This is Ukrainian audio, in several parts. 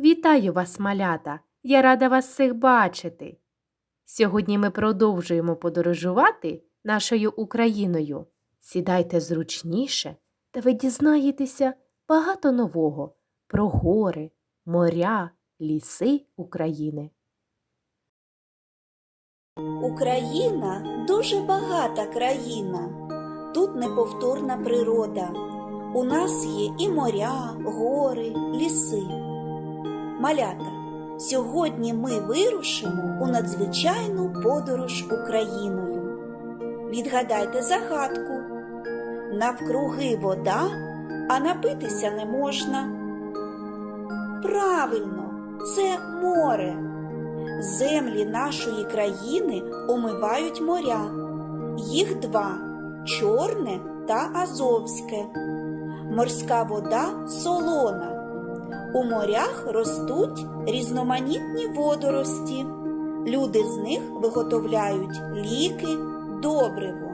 Вітаю вас, малята! Я рада вас всіх бачити. Сьогодні ми продовжуємо подорожувати нашою Україною. Сідайте зручніше, та ви дізнаєтеся багато нового про гори, моря, ліси України. Україна дуже багата країна. Тут неповторна природа. У нас є і моря, гори, ліси. Малята, сьогодні ми вирушимо у надзвичайну подорож Україною. Відгадайте загадку. Навкруги вода, а напитися не можна. Правильно, це море. Землі нашої країни омивають моря. Їх два чорне та азовське. Морська вода солона. У морях ростуть різноманітні водорості. Люди з них виготовляють ліки, добриво.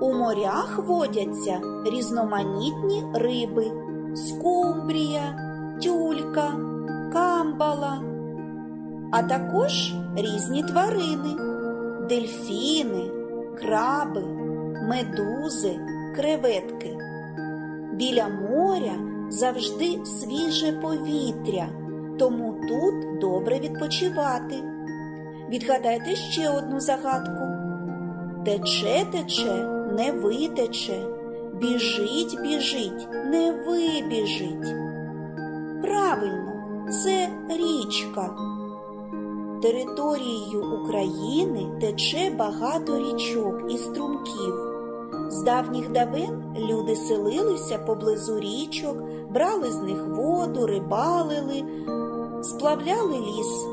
У морях водяться різноманітні риби скумбрія, тюлька, камбала а також різні тварини дельфіни, краби, медузи, креветки. Біля моря завжди свіже повітря, тому тут добре відпочивати. Відгадайте ще одну загадку. Тече, тече, не витече, біжить, біжить, не вибіжить. Правильно, це річка. Територією України тече багато річок і струмків. З давніх давен люди селилися поблизу річок, брали з них воду, рибалили, сплавляли ліс.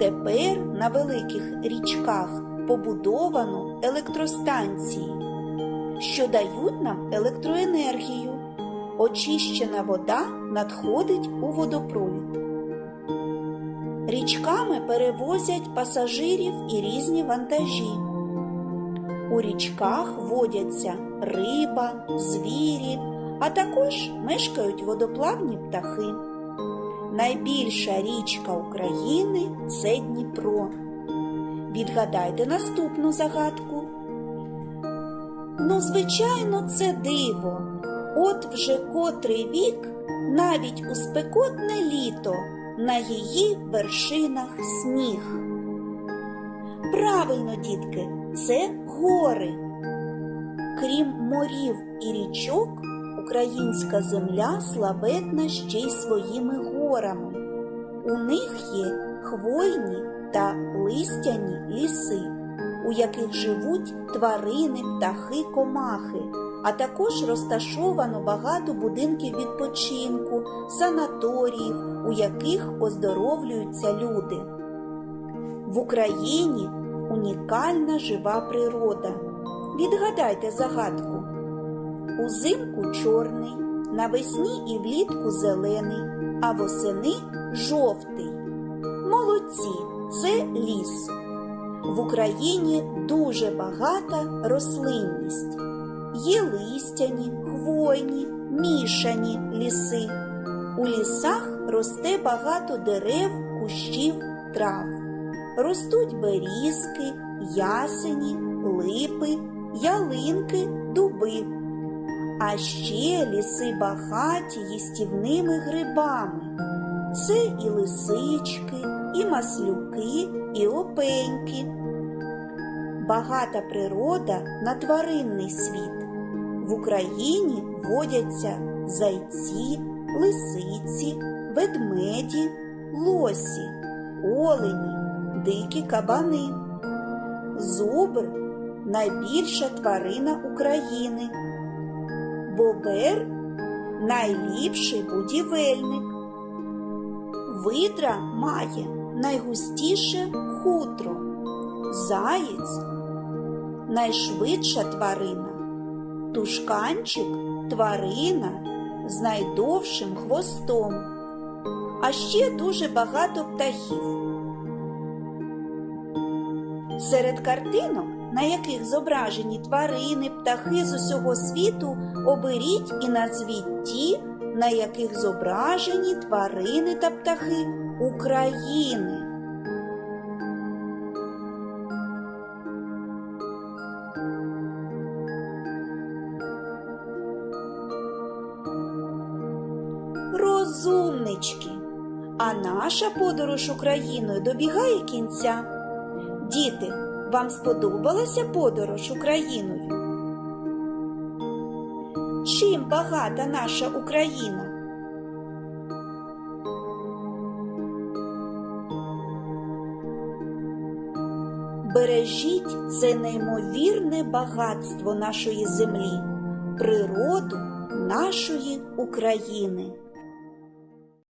Тепер на великих річках побудовано електростанції, що дають нам електроенергію. Очищена вода надходить у водопровід. Річками перевозять пасажирів і різні вантажі. У річках водяться риба, звірі, а також мешкають водоплавні птахи. Найбільша річка України це Дніпро. Відгадайте наступну загадку. Ну, звичайно, це диво. От вже котрий вік, навіть у спекотне літо на її вершинах сніг. Правильно, дітки, це гори. Крім морів і річок, українська земля славетна ще й своїми горами. У них є хвойні та листяні ліси, у яких живуть тварини, птахи, комахи а також розташовано багато будинків відпочинку, санаторіїв, у яких оздоровлюються люди. В Україні унікальна жива природа. Відгадайте загадку. Узимку чорний, навесні і влітку зелений, а восени жовтий. Молодці це ліс. В Україні дуже багата рослинність. Є листяні, хвойні, мішані ліси. У лісах росте багато дерев, кущів, трав. Ростуть берізки, ясені, липи, ялинки, дуби. А ще ліси багаті їстівними грибами. Це і лисички, і маслюки, і опеньки. Багата природа на тваринний світ. В Україні водяться зайці, лисиці, ведмеді, лосі, олені, дикі кабани. Зубр найбільша тварина України. Бобер найліпший будівельник. Видра має найгустіше хутро. Заєць найшвидша тварина. Тушканчик тварина з найдовшим хвостом, а ще дуже багато птахів. Серед картинок, на яких зображені тварини, птахи з усього світу, оберіть і назвіть ті, на яких зображені тварини та птахи України. Розумнички. А наша подорож Україною добігає кінця. Діти, вам сподобалася подорож Україною? Чим багата наша Україна? Бережіть це неймовірне багатство нашої землі, природу нашої України.